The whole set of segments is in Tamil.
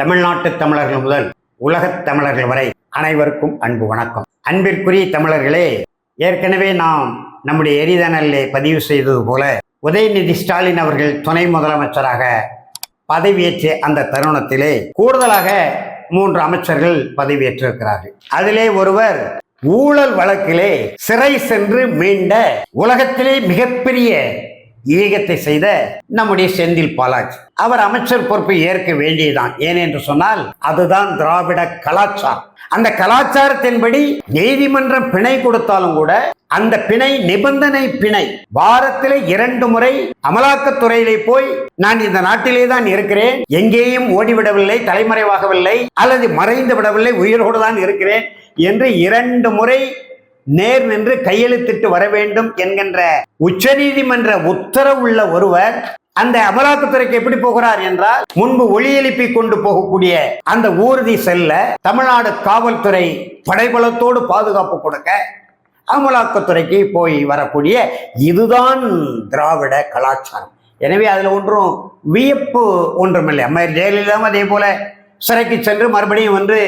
தமிழ்நாட்டு தமிழர்கள் முதல் உலகத் தமிழர்கள் வரை அனைவருக்கும் அன்பு வணக்கம். அன்பிற்குரிய தமிழர்களே ஏற்கனவே நாம் நம்முடைய எரிதனலிலே பதிவு செய்தது போல உதயநிதி ஸ்டாலின் அவர்கள் துணை முதலமைச்சராக பதவியேற்ற அந்த தருணத்திலே கூடுதலாக மூன்று அமைச்சர்கள் பதவியேற்றிருக்கிறார்கள். அதிலே ஒருவர் ஊழல் வழக்கிலே சிறை சென்று மீண்ட உலகத்திலே மிகப்பெரிய ஈகத்தை செய்த நம்முடைய செந்தில் பாலாஜி. அவர் அமைச்சர் பொறுப்பை ஏற்க வேண்டியதுதான். ஏனென்று சொன்னால் அதுதான் திராவிட கலாச்சாரம். அந்த கலாச்சாரத்தின்படி நீதிமன்றம் பிணை கொடுத்தாலும் கூட அந்த பிணை நிபந்தனை பிணை. வாரத்தில் இரண்டு முறை அமலாக்கத்துறையிலே போய் நான் இந்த நாட்டிலே தான் இருக்கிறேன் எங்கேயும் ஓடிவிடவில்லை தலைமறைவாகவில்லை அல்லது மறைந்து விடவில்லை உயிரோடு தான் இருக்கிறேன் என்று இரண்டு முறை நேர் நின்று கையெழுத்திட்டு வர வேண்டும் என்கின்ற உச்சநீதிமன்ற உத்தரவுள்ள ஒருவர் அந்த அமலாக்கத்துறைக்கு எப்படி போகிறார் என்றால் முன்பு ஒளி எழுப்பி கொண்டு போகக்கூடிய அந்த ஊர்தி செல்ல தமிழ்நாடு காவல்துறை படைபலத்தோடு பாதுகாப்பு கொடுக்க அமலாக்கத்துறைக்கு போய் வரக்கூடிய இதுதான் திராவிட கலாச்சாரம். எனவே அதில் ஒன்றும் வியப்பு ஒன்றுமில்லை. அம்மா ஜெயலலிதாவும் அதே போல சிறைக்கு சென்று மறுபடியும் வந்து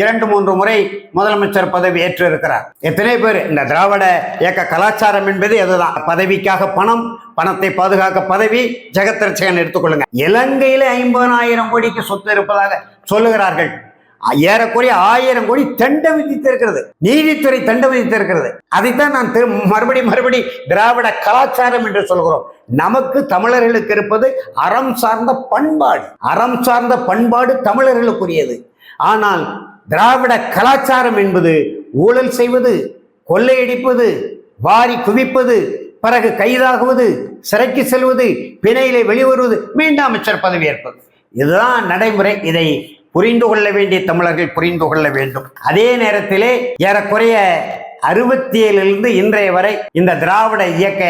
இரண்டு மூன்று முறை முதலமைச்சர் பதவி ஏற்று இருக்கிறார் எத்தனை பேர்? இந்த திராவிட இயக்க கலாச்சாரம் என்பது அதுதான் பதவிக்காக பணம் பணத்தை பாதுகாக்க பதவி ஜெகத்ரட்சகன் எடுத்துக்கொள்ளுங்க. இலங்கையில ஐம்பதாயிரம் கோடிக்கு சொத்து இருப்பதாக சொல்லுகிறார்கள். ஏறக்குறைய ஆயிரம் கோடி தண்டம் விதித்திருக்கிறது. நீதித்துறை தண்டம் விதித்திருக்கிறது. அதைத்தான் நான் திரு மறுபடி மறுபடி திராவிட கலாச்சாரம் என்று சொல்கிறோம். நமக்கு தமிழர்களுக்கு இருப்பது அறம் சார்ந்த பண்பாடு. அறம் சார்ந்த பண்பாடு தமிழர்களுக்குரியது. ஆனால் திராவிட கலாச்சாரம் என்பது ஊழல் செய்வது கொள்ளையடிப்பது வாரி குவிப்பது பிறகு கைதாகுவது சிறைக்கு செல்வது பிணையிலே வெளிவருவது மீண்டும் அமைச்சர் பதவி ஏற்பது இதுதான் நடைமுறை. இதை புரிந்து கொள்ள வேண்டிய தமிழர்கள் புரிந்து கொள்ள வேண்டும். அதே நேரத்திலே ஏறக்குறைய அறுபத்தி ஏழிலிருந்து இன்றைய வரை இந்த திராவிட இயக்க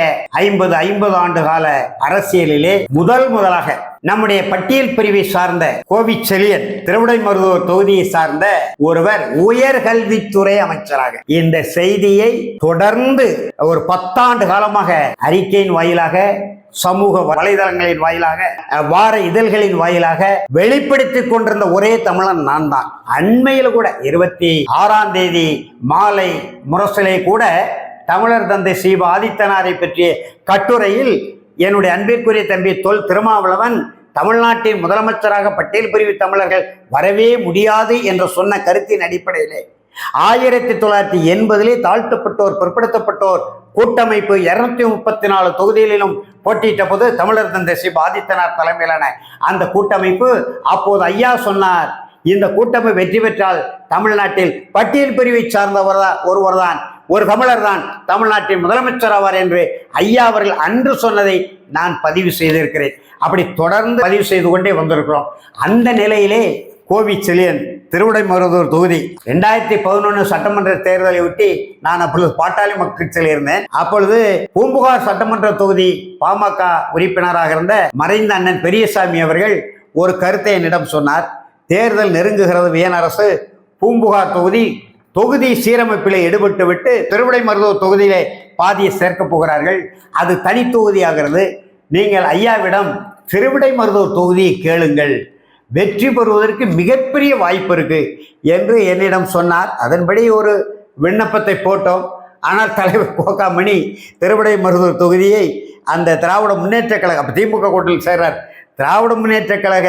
ஐம்பது ஐம்பது ஆண்டு கால அரசியலிலே முதல் முதலாக நம்முடைய பட்டியல் பிரிவை சார்ந்த கோவிச்செலியன் திருவிடை மருத்துவர் தொகுதியை சார்ந்த ஒருவர் உயர்கல்வித்துறை அமைச்சராக. இந்த செய்தியை தொடர்ந்து ஒரு பத்தாண்டு காலமாக அறிக்கையின் வாயிலாக சமூக வலைதளங்களின் வாயிலாக வார இதழ்களின் வாயிலாக வெளிப்படுத்திக் கொண்டிருந்த ஒரே தமிழன் நான் தான். அண்மையில் கூட இருபத்தி ஆறாம் தேதி மாலை முரசிலே கூட தமிழர் தந்தை சீவ ஆதித்தனாரை பற்றிய கட்டுரையில் என்னுடைய அன்பிற்குரிய தம்பி தொல் திருமாவளவன் தமிழ்நாட்டின் முதலமைச்சராக பட்டியல் பிரிவு தமிழர்கள் வரவே முடியாது என்று சொன்ன கருத்தின் அடிப்படையிலே ஆயிரத்தி தொள்ளாயிரத்தி எண்பதிலே தாழ்த்தப்பட்டோர் பிற்படுத்தப்பட்டோர் கூட்டமைப்பு இருநூத்தி முப்பத்தி நாலு தொகுதிகளிலும் போட்டியிட்ட போது தமிழர் தந்தை சி. ஆதித்தனார் தலைமையிலான அந்த கூட்டமைப்பு அப்போது ஐயா சொன்னார் இந்த கூட்டமை வெற்றி பெற்றால் தமிழ்நாட்டில் பட்டியல் பிரிவை சார்ந்தவர் தான் ஒருவர் தான் ஒரு தமிழர் தான் தமிழ்நாட்டின் முதலமைச்சர் ஆவார் என்று ஐயா அவர்கள் அன்று சொன்னதை நான் பதிவு செய்திருக்கிறேன். அப்படி தொடர்ந்து பதிவு செய்து கொண்டே வந்திருக்கிறோம். அந்த நிலையிலே கோவி செழியன் திருவிடைமருதூர் தொகுதி ரெண்டாயிரத்தி பதினொன்று சட்டமன்ற தேர்தலை ஒட்டி நான் அப்பொழுது பாட்டாளி மக்கள் செல்லியிருந்தேன் அப்பொழுது பூம்புகார் சட்டமன்ற தொகுதி பாமக உறுப்பினராக இருந்த மறைந்த அண்ணன் பெரியசாமி அவர்கள் ஒரு கருத்தை என்னிடம் சொன்னார். தேர்தல் நெருங்குகிறது வியன் அரசு பூம்புகார் தொகுதி தொகுதி சீரமைப்பில் ஈடுபட்டு விட்டு திருவிடைமருதூர் தொகுதியிலே பாதியை சேர்க்கப் போகிறார்கள். அது தனி தொகுதியாகிறது. நீங்கள் ஐயாவிடம் திருவிடைமருதூர் தொகுதியை கேளுங்கள். வெற்றி பெறுவதற்கு மிகப்பெரிய வாய்ப்பு இருக்கு என்று என்னிடம் சொன்னார். அதன்படி ஒரு விண்ணப்பத்தை போட்டோம். ஆனால் தலைவர் கோகாமணி திருவிடை மருதூர் தொகுதியை அந்த திராவிட முன்னேற்ற கழகம் திமுக கூட்டத்தில் சேர்றார். திராவிட முன்னேற்ற கழக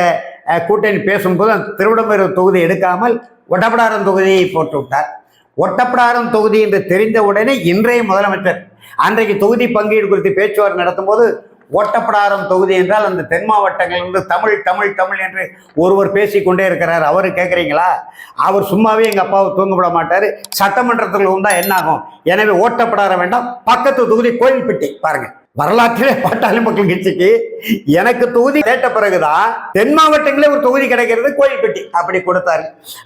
கூட்டணி பேசும்போது அந்த திருவிடமருதூர் தொகுதி எடுக்காமல் ஒட்டப்படாரம் தொகுதியை போட்டு விட்டார் ஒட்டப்படாரம் தொகுதி என்று தெரிந்த உடனே இன்றைய முதலமைச்சர் அன்றைக்கு தொகுதி பங்கீடு குறித்து பேச்சுவார்த்தை நடத்தும்போது ஒட்டப்படாரம் ஓட்டப்படாரம் தொகுதி என்றால் அந்த தென் மாவட்டங்களிலிருந்து தமிழ் தமிழ் தமிழ் என்று ஒருவர் பேசிக்கொண்டே இருக்கிறார். அவர் கேட்குறீங்களா? அவர் சும்மாவே எங்கள் அப்பாவை தூங்க விட மாட்டார். சட்டமன்றத்தில் வந்தால் என்னாகும்? எனவே ஓட்டப்படாரம் வேண்டாம். பக்கத்து தொகுதி கோயில்பட்டி பாருங்கள் வரலாற்றிலே பாட்டாளி மக்கள் கட்சிக்கு எனக்கு தொகுதி கேட்ட பிறகுதான் தென் மாவட்டங்களே ஒரு தொகுதி கிடைக்கிறது கோயில்பட்டி அப்படி கொடுத்தாரு.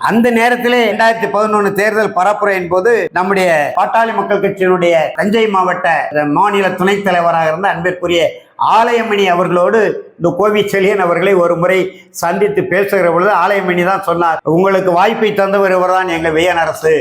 அந்த நேரத்திலே ரெண்டாயிரத்தி பதினொன்று தேர்தல் பரப்புரையின் போது நம்முடைய பாட்டாளி மக்கள் கட்சியினுடைய தஞ்சை மாவட்ட மாநில துணைத் தலைவராக இருந்த அன்பிற்குரிய ஆலயமணி அவர்களோடு இந்த கோவி செழியன் அவர்களை ஒரு முறை சந்தித்து பேசுகிற பொழுது ஆலயமணி தான் சொன்னார் உங்களுக்கு வாய்ப்பை தந்தவர் இவர்தான் எங்கள் வியன் அரசு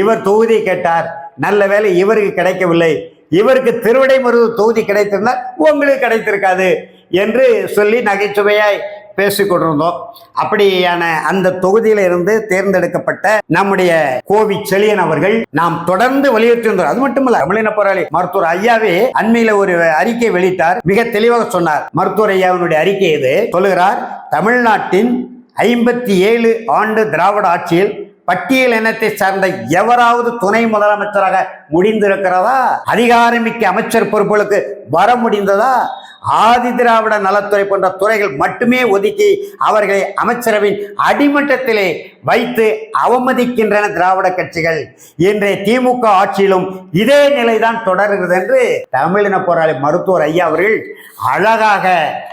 இவர் தொகுதி கேட்டார். நல்ல வேலை இவருக்கு கிடைக்கவில்லை. இவருக்கு திருவிடைமருது தொகுதி கிடைத்திருந்தால் உங்களுக்கு கிடைத்திருக்காது என்று சொல்லி நகைச்சுவையாய் பேசிக்கொண்டிருந்தோம் அப்படியான அந்த தொகுதியில இருந்து தேர்ந்தெடுக்கப்பட்ட நம்முடைய கோவி செழியன் அவர்கள் நாம் தொடர்ந்து வலியுறுத்தி வந்தோம் அது மட்டுமல்ல தமிழின போராளி மருத்துவர் ஐயாவே அண்மையில ஒரு அறிக்கை வெளியிட்டார். மிக தெளிவாக சொன்னார். மருத்துவர் ஐயாவினுடைய அறிக்கை இது சொல்லுகிறார் தமிழ்நாட்டின் ஐம்பத்தி ஏழு ஆண்டு திராவிட ஆட்சியில் பட்டியல் இனத்தை சார்ந்த எவராவது துணை முதலமைச்சராக முடிந்திருக்கிறதா? அதிகாரமிக்க அமைச்சர் பொறுப்புகளுக்கு வர முடிந்ததா? ஆதி திராவிட நலத்துறை போன்ற துறைகள் மட்டுமே ஒதுக்கி அவர்களை அமைச்சரவின் அடிமட்டத்திலே வைத்து அவமதிக்கின்றன திராவிட கட்சிகள். இன்றைய திமுக ஆட்சியிலும் இதே நிலைதான் தொடர்கிறது என்று தமிழின போராளி மருத்துவர் ஐயா அவர்கள் அழகாக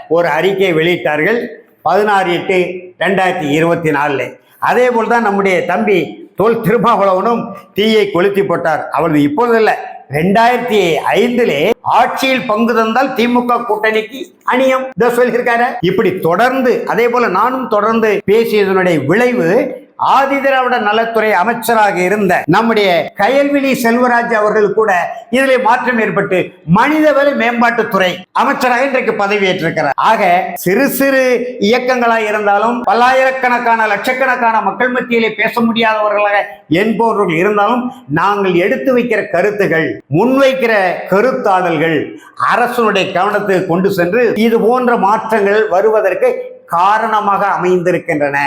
ஒரு அறிக்கை வெளியிட்டார்கள். பதினாறு எட்டு ரெண்டாயிரத்தி இருபத்தி நாலில். அதே போல் தான் நம்முடைய தம்பி தோல் திருமாவளவனும் தீயை கொளுத்தி போட்டார். அவர் இப்பொழுது இல்லை ரெண்டாயிரத்தி ஐந்திலே ஆட்சியில் பங்கு தந்தால் திமுக கூட்டணிக்கு அணியம். இதை சொல்லியிருக்காரு. இப்படி தொடர்ந்து அதே போல நானும் தொடர்ந்து பேசியதனுடைய விளைவு ஆதிதிராவிட நலத்துறை அமைச்சராக இருந்த நம்முடைய கயல்விழி செல்வராஜ் அவர்கள் கூட இதிலே மாற்றம் ஏற்பட்டு மனிதவள மேம்பாட்டுத்துறை அமைச்சராக இன்றைக்கு பதவியேற்றிருக்கிறார். ஆக சிறு சிறு இயக்கங்களாக இருந்தாலும் பல்லாயிரக்கணக்கான லட்சக்கணக்கான மக்கள் மத்தியிலே பேச முடியாதவர்களாக என்பவர்கள் இருந்தாலும் நாங்கள் எடுத்து வைக்கிற கருத்துகள் முன்வைக்கிற கருத்தாடல்கள் அரசனுடைய கவனத்துக்கு கொண்டு சென்று இது போன்ற மாற்றங்கள் வருவதற்கு காரணமாக அமைந்திருக்கின்றன.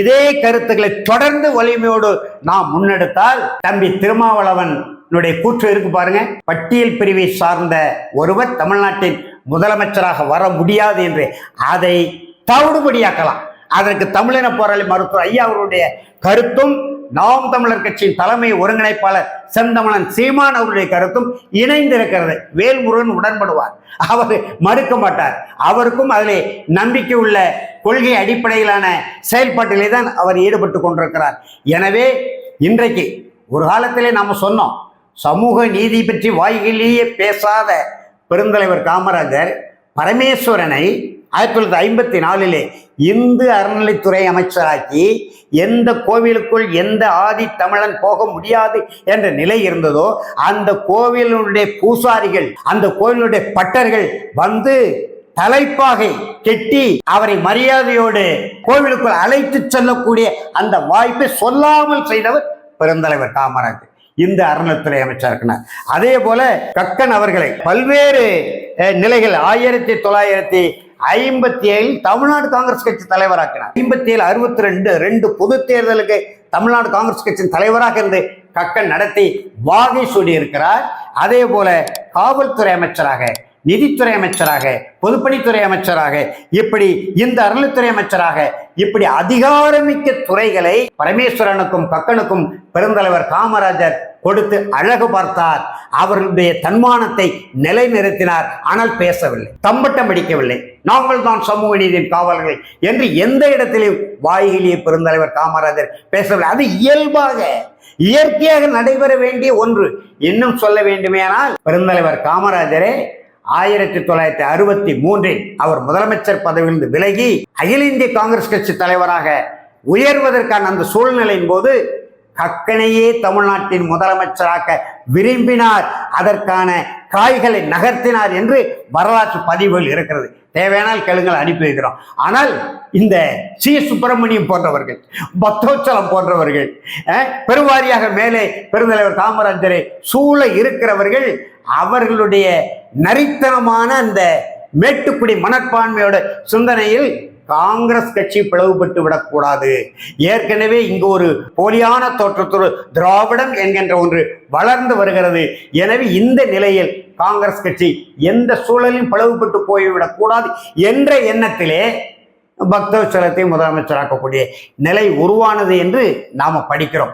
இதே கருத்துக்களை தொடர்ந்து வலிமையோடு நாம் முன்னெடுத்தால் தம்பி திருமாவளவன் கூற்று இருக்கு பாருங்க. பட்டியல் பிரிவை சார்ந்த ஒருவர் தமிழ்நாட்டின் முதலமைச்சராக வர முடியாது என்று அதை தவிடுபடியாக்கலாம். அதற்கு தமிழின போராளி மருத்துவர் ஐயா அவருடைய கருத்தும் நாம் தமிழர் கட்சியின் தலைமை ஒருங்கிணைப்பாளர் செந்தமணன் சீமான் அவருடைய கருத்தும் இணைந்திருக்கிறது. வேல்முருகன் உடன்படுவார். அவர் மறுக்க மாட்டார். அவருக்கும் அதிலே நம்பிக்கை உள்ள கொள்கை அடிப்படையிலான செயல்பாட்டிலே தான் அவர் ஈடுபட்டு கொண்டிருக்கிறார். எனவே இன்றைக்கு ஒரு காலத்திலே நாம் சொன்னோம் சமூக நீதி பற்றி வாய்களிலேயே பேசாத பெருந்தலைவர் காமராஜர் பரமேஸ்வரனை ஆயிரத்தி தொள்ளாயிரத்தி ஐம்பத்தி நாலிலே இந்து அறநிலைத்துறை அமைச்சராக்கி எந்த கோவிலுக்குள் எந்த ஆதி தமிழன் போக முடியாது என்ற நிலை இருந்ததோ அந்த கோவிலுடைய பூசாரிகள் அந்த கோவிலுடைய பட்டர்கள் வந்து தலைப்பாகை கெட்டி அவரை மரியாதையோடு கோவிலுக்குள் அழைத்து செல்லக்கூடிய அந்த வாய்ப்பை சொல்லாமல் செய்தவர் பெருந்தலைவர் காமராஜர். இந்த அறநிலைத்துறை அமைச்சர் இருக்கிறார். அதே போல கக்கன் அவர்களை பல்வேறு நிலைகள் ஆயிரத்தி தொள்ளாயிரத்தி ஐம்பத்தி ஏழில் தமிழ்நாடு காங்கிரஸ் கட்சி தலைவராக்கினார். ஐம்பத்தி ஏழு அறுபத்தி ரெண்டு ரெண்டு பொது தேர்தலுக்கு தமிழ்நாடு காங்கிரஸ் கட்சியின் தலைவராக இருந்து கக்கன் நடத்தி வாகை சொல்லியிருக்கிறார் அதே போல காவல்துறை அமைச்சராக நிதித்துறை அமைச்சராக பொதுப்பணித்துறை அமைச்சராக இப்படி இந்த அறநிலைத்துறை அமைச்சராக இப்படி அதிகாரமிக்க துறைகளை பரமேஸ்வரனுக்கும் கக்கனுக்கும் பெருந்தலைவர் காமராஜர் கொடுத்து அழகு பார்த்தார். அவர்களுடைய தன்மானத்தை நிலைநிறுத்தினார். ஆனால் பேசவில்லை. தம்பட்டம் அடிக்கவில்லை. நாங்கள் தான் சமூக நீதியின் காவலர்கள் என்று எந்த இடத்திலும் வாயிலேயே பெருந்தலைவர் காமராஜர் பேசவில்லை. அது இயல்பாக இயற்கையாக நடைபெற வேண்டிய ஒன்று. இன்னும் சொல்ல வேண்டுமேனால் பெருந்தலைவர் காமராஜரே ஆயிரத்தி தொள்ளாயிரத்தி அறுபத்தி மூன்றில் அவர் முதலமைச்சர் பதவியிலிருந்து விலகி அகில இந்திய காங்கிரஸ் கட்சி தலைவராக உயர்வதற்கான அந்த சூழ்நிலையின் போது கக்கனையே தமிழ்நாட்டின் முதலமைச்சராக விரும்பினார். அதற்கான காய்களை நகர்த்தினார் என்று வரலாற்று பதிவுகள் இருக்கிறது. தேவையானால் கெழுங்கள் அனுப்பி வைக்கிறோம். ஆனால் இந்த சி. சுப்பிரமணியம் போன்றவர்கள் பத்தோச்சலம் போன்றவர்கள் பெருவாரியாக மேலே பெருந்தலைவர் காமராஜரை சூழ இருக்கிறவர்கள் அவர்களுடைய நரித்தனமான அந்த மேட்டுக்குடி மனப்பான்மையோட சிந்தனையில் காங்கிரஸ் கட்சி பிளவுபட்டு விடக்கூடாது. ஏற்கனவே இங்கு ஒரு போலியான தோற்றத்தோடு திராவிடம் என்கின்ற ஒன்று வளர்ந்து வருகிறது. எனவே இந்த நிலையில் காங்கிரஸ் கட்சி எந்த சூழலிலும் பிளவுபட்டு போய்விடக்கூடாது என்ற எண்ணத்திலே பக்தவச்சலத்தை முதலமைச்சராக்கக்கூடிய நிலை உருவானது என்று நாம் படிக்கிறோம்.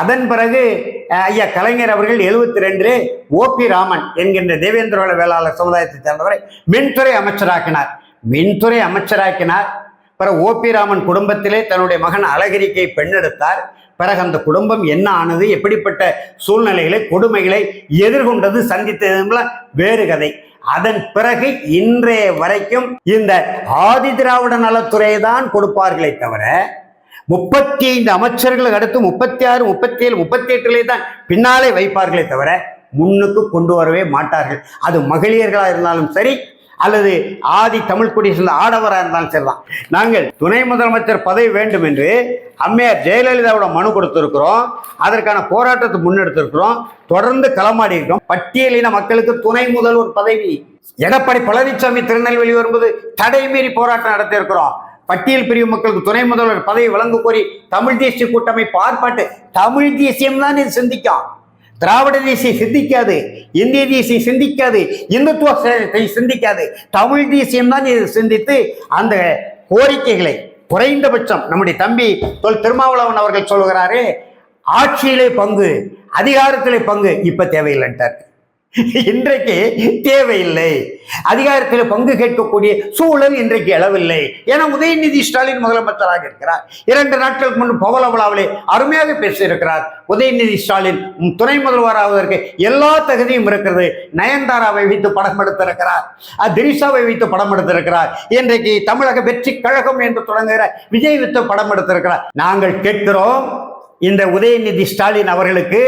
அதன் பிறகு ஐயா கலைஞர் அவர்கள் எழுபத்தி ரெண்டிலே ஓபி ராமன் என்கின்ற தேவேந்திரவள வேளாளர் சமுதாயத்தை சேர்ந்தவரை மின்துறை அமைச்சராக்கினார். மின்துறை அமைச்சராக்கினார். பிறகு ஓபி ராமன் குடும்பத்திலே தன்னுடைய மகன் அழகிரிக்கை பெண்ணெடுத்தார். பிறகு அந்த குடும்பம் என்ன ஆனது எப்படிப்பட்ட சூழ்நிலைகளை கொடுமைகளை எதிர்கொண்டது சந்தித்ததுலாம் வேறு கதை. அதன் பிறகு இன்றைய வரைக்கும் இந்த ஆதி திராவிட நலத்துறையை தான் கொடுப்பார்களே தவிர முப்பத்தி ஐந்து அமைச்சர்களுக்கு அடுத்து முப்பத்தி ஆறு முப்பத்தி ஏழு முப்பத்தி எட்டுலே தான் பின்னாலே வைப்பார்களே தவிர முன்னுக்கு கொண்டு வரவே மாட்டார்கள். அது மகளிர்களாக இருந்தாலும் சரி அல்லது ஆதி தமிழ் குடி சேர்ந்த ஆடவராக இருந்தாலும் சரிதான். நாங்கள் துணை முதலமைச்சர் பதவி வேண்டும் என்று அம்மையார் ஜெயலலிதாவோட மனு கொடுத்திருக்கிறோம். அதற்கான போராட்டத்தை முன்னெடுத்திருக்கிறோம். தொடர்ந்து களமாடி இருக்கோம் பட்டியலின மக்களுக்கு துணை முதல்வர் பதவி. எடப்பாடி பழனிசாமி திருநெல்வேலி வரும்போது தடை மீறி போராட்டம் நடத்தியிருக்கிறோம். பட்டியல் பிரிவு மக்களுக்கு துணை முதல்வர் பதவி வழங்க கோரி தமிழ் தேசிய கூட்டமைப்பு ஆர்ப்பாட்டு தமிழ் தேசியம் தான் இது சிந்திக்கும். திராவிட தேசியம் சிந்திக்காது இந்திய தேசியம் சிந்திக்காது இந்துத்துவ சிந்திக்காது. தமிழ் தேசியம் தான் இது சிந்தித்து அந்த கோரிக்கைகளை குறைந்தபட்சம் நம்முடைய தம்பி தொல் திருமாவளவன் அவர்கள் சொல்லுகிறாரே ஆட்சியிலே பங்கு அதிகாரத்திலே பங்கு இப்ப தேவையில்லைன்ட்டார். இன்றைக்கு தேவையில்லை. அதிகாரத்தில் பங்கு கேட்கக்கூடிய சூழல் இன்றைக்கு எழவில்லை. ஏன்னா உதயநிதி ஸ்டாலின் முதலமைச்சராக இருக்கிறார். இரண்டு நாட்களுக்கு முன்பு பவள விழாவிலே அருமையாக பேசியிருக்கிறார். உதயநிதி ஸ்டாலின் துணை முதல்வராவதற்கு எல்லா தகுதியும் இருக்கிறது. நயன்தாராவை வைத்து படம் எடுத்திருக்கிறார். திரிசாவை வைத்து படம் எடுத்திருக்கிறார். இன்றைக்கு தமிழக வெற்றி கழகம் என்று தொடங்குகிற விஜய் வித்து படம் எடுத்திருக்கிறார். நாங்கள் கேட்கிறோம் இந்த உதயநிதி ஸ்டாலின் அவர்களுக்கு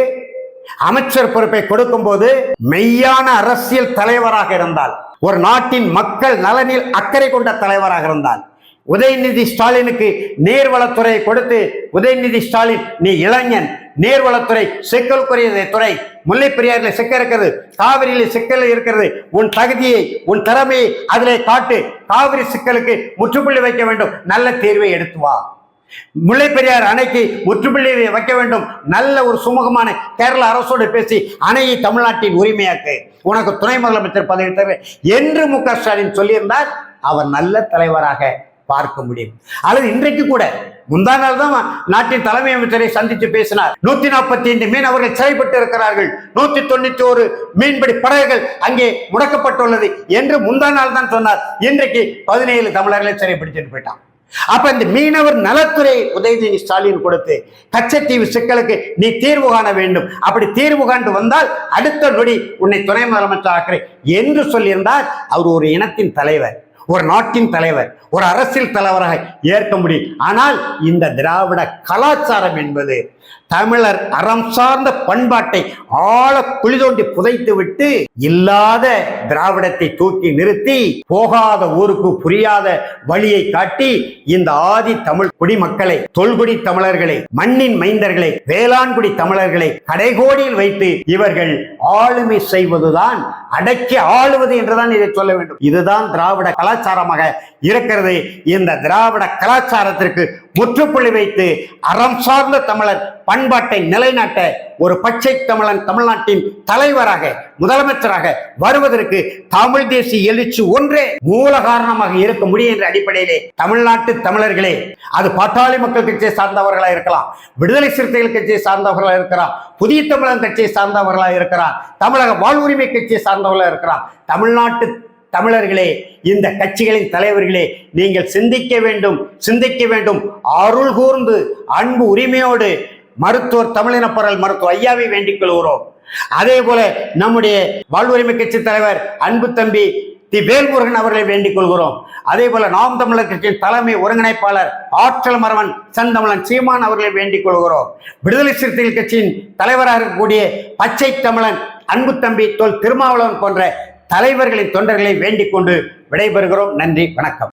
அமைச்சர் பொறுப்பை கொடுக்கும் போது மெய்யான அரசியல் தலைவராக இருந்தால் ஒரு நாட்டின் மக்கள் நலனில் அக்கறை கொண்ட தலைவராக இருந்தால் உதயநிதி ஸ்டாலினுக்கு நேர்வளத்துறையை கொடுத்து உதயநிதி ஸ்டாலின் நீ இளைஞன் நேர்வளத்துறை சிக்கலுக்குரிய துறை முல்லை பெரியாறில் சிக்க இருக்கிறது காவிரியில் சிக்கல் இருக்கிறது உன் தகுதியை உன் திறமையை அதிலே காட்டு காவிரி சிக்கலுக்கு முற்றுப்புள்ளி வைக்க வேண்டும் நல்ல தேர்வை எடுத்து வா. முல்லை பெரியார் அணைக்கு முற்றுப்புள்ளியை வைக்க வேண்டும். நல்ல ஒரு சுமூகமான கேரள அரசோடு பேசி அணையை தமிழ்நாட்டின் உரிமையாக்கு உனக்கு துணை முதலமைச்சர் பதவி தருவேன் என்று மு க ஸ்டாலின் சொல்லியிருந்தார். அவர் நல்ல தலைவராக பார்க்க முடியும். அல்லது இன்றைக்கு கூட முந்தா நாள் தான் நாட்டின் தலைமை அமைச்சரை சந்தித்து பேசினார். நூத்தி நாற்பத்தி ஐந்து மீனவர்கள் சிறைப்பட்டு இருக்கிறார்கள். நூத்தி தொண்ணூத்தி ஒரு மீன்பிடி படகுகள் அங்கே முடக்கப்பட்டுள்ளது என்று முந்தா நாள் தான் சொன்னார். இன்றைக்கு பதினேழு தமிழர்களை சிறைப்பிடிச்சிட்டு போயிட்டான். அப்ப இந்த மீனவர் நலத்துறை உதயநிதி ஸ்டாலின் கொடுத்து கச்சத்தீவு சிக்கலுக்கு நீ தீர்வு காண வேண்டும். அப்படி தீர்வு காண்டு வந்தால் அடுத்த நொடி உன்னை துணை முதலமைச்சர் ஆக்கிறேன் என்று சொல்லியிருந்தால் அவர் ஒரு இனத்தின் தலைவர் ஒரு நாட்டின் தலைவர் ஒரு அரசியல் தலைவராக ஏற்க முடியும். ஆனால் இந்த திராவிட கலாச்சாரம் என்பது தமிழர் அறம் சார்ந்த பண்பாட்டை ஆழ குளிதோண்டி புதைத்து விட்டு இல்லாத திராவிடத்தை தூக்கி நிறுத்தி போகாத ஊருக்கு புரியாத வழியை காட்டி இந்த ஆதி தமிழ் குடிமக்களை தொல்குடி தமிழர்களை மண்ணின் மைந்தர்களை வேளாண்குடி தமிழர்களை கடைகோடியில் வைத்து இவர்கள் ஆளுமை செய்வதுதான் அடக்கி ஆளுவது என்றுதான் இதை சொல்ல வேண்டும். இதுதான் திராவிட கலாச்சாரமாக இருக்கிறது. இந்த திராவிட கலாச்சாரத்திற்கு முற்றுப்புள்ளி வைத்து அறம் சார்ந்த தமிழர் பண்பாட்டை நிலைநாட்ட ஒரு பச்சை தமிழன் தமிழ்நாட்டின் தலைவராக முதலமைச்சராக வருவதற்கு தமிழ் தேசிய எழுச்சி ஒன்றே மூல காரணமாக இருக்க முடியும் என்ற அடிப்படையிலே தமிழ்நாட்டு தமிழர்களே அது பாட்டாளி மக்கள் கட்சியை சார்ந்தவர்களாக இருக்கலாம் விடுதலை சிறுத்தைகள் கட்சியை சார்ந்தவர்களாக இருக்கலாம் புதிய தமிழன் கட்சியை சார்ந்தவர்களாக இருக்கிறார் தமிழக வாழ்வுரிமை கட்சியை சார்ந்தவர்களாக இருக்கிறார் தமிழ்நாட்டு தமிழர்களே இந்த கட்சிகளின் தலைவர்களே நீங்கள் சிந்திக்க வேண்டும் சிந்திக்க வேண்டும். அருள் கூர்ந்து அன்பு உரிமையோடு மருத்துவர் தமிழினப்பரல் மருத்துவ ஐயாவை வேண்டிக் கொள்கிறோம். அதே போல நம்முடைய வாழ்வுரிமை கட்சி தலைவர் அன்பு தம்பி தி வேல்முருகன் அவர்களை வேண்டிக் கொள்கிறோம். அதே போல நாம் தமிழர் கட்சியின் தலைமை ஒருங்கிணைப்பாளர் ஆற்றல் மரவன் செந்தமிழன் சீமான் அவர்களை வேண்டிக் கொள்கிறோம். விடுதலை சிறுத்தைகள் கட்சியின் தலைவராக இருக்கக்கூடிய பச்சை தமிழன் அன்பு தம்பி தொல் திருமாவளவன் போன்ற தலைவர்களின் தொண்டர்களை வேண்டிக் கொண்டு விடைபெறுகிறோம். நன்றி வணக்கம்.